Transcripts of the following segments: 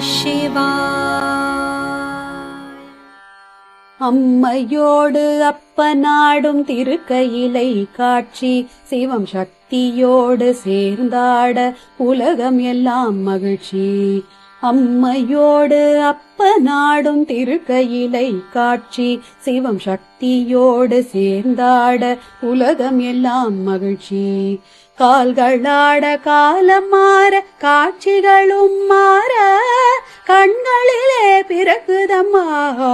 शिवा அம்மையோடு அப்பனாடும் திருக்கையிலை காட்சி சிவம் சக்தியோடு சேர்ந்தாட உலகம் எல்லாம் மகிழ்ச்சி. அம்மையோடு அப்பனாடும் திருக்கையிலை காட்சி சிவம் சக்தியோடு சேர்ந்தாட உலகம் எல்லாம் மகிழ்ச்சி. கால்களாட காலம் மாற காட்சிகளும் மாற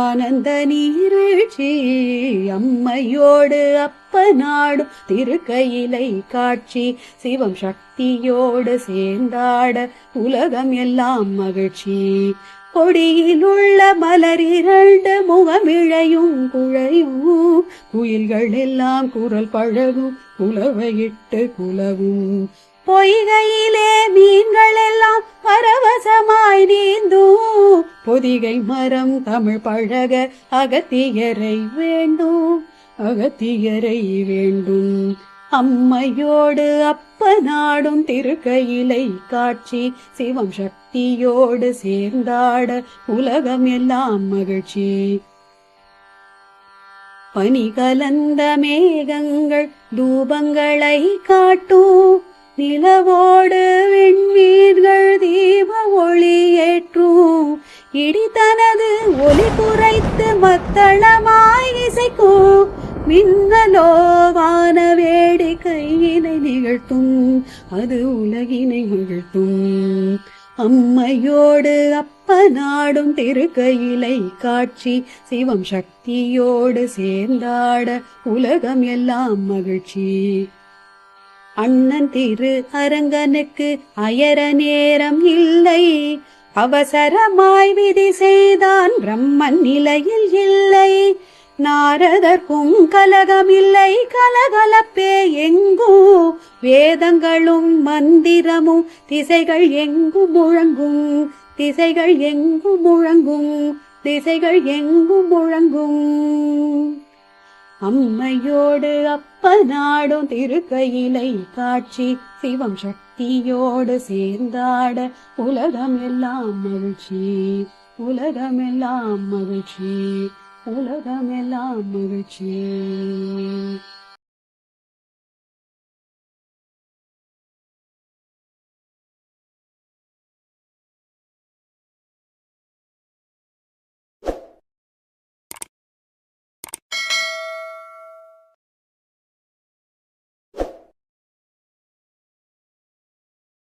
ஆனந்த நீர்வீழ்ச்சி அம்மையோடு அப்ப நாடும் திருக்கையிலை காட்சி சிவம் சக்தியோடு சேர்ந்தாட உலகம் எல்லாம் மகிழ்ச்சி. கொடியில் உள்ள மலர் இரண்டு முகமிழையும் குழையும் குயில்கள் எல்லாம் குரல் பழகும் குலவையிட்டு குலவும். பொய்கையிலே மீன்கள் எல்லாம் பரவசமாய் நீந்தும் பொதிகை மரம் தமிழ் பழக அகத்தியரை வேண்டும். அகத்தியரை வேண்டும். அம்மையோடு அப்ப நாடும் திருக்கையிலை காட்சி. சிவம் சக்தியோடு சேர்ந்தாட உலகம் எல்லாம் மகிழ்ச்சி. பனி கலந்த மேகங்கள் தூபங்களை காட்டும் நிலவோடு விண்மீன்கள் இடி தனது ஒளி குறைத்து மத்தளமாய் இசைக்கும் மின்னலோவான வேடிக்கையினை நிகழ்த்தும். அது உலகினை நிகழ்த்தும். அம்மையோடு அப்ப நாடும் திருக்கையிலை காட்சி. சிவம் சக்தியோடு சேர்ந்தாட உலகம் எல்லாம் மகிழ்ச்சி. அண்ணன் திரு அரங்கனுக்கு அயர நேரம் இல்லை. அவசரமாய் விதி செய்தான் பிரம்மன் நிலையில் இல்லை. நாரதற்கும் கலகமில்லை கலகலப்பே எங்கும் வேதங்களும் மந்திரமும் திசைகள் எங்கும் முழங்கும்? திசைகள் எங்கும் முழங்கும்? திசைகள் எங்கும் முழங்கும்? அம்மையோடு அப்ப நாடும் திருக்கையிலை காட்சி சிவம் சக்தியோடு சேர்ந்தாட உலகம் எல்லாம் மகிழ்ச்சி உலகம் எல்லாம் மகிழ்ச்சி உலகம் எல்லாம் மகிழ்ச்சி.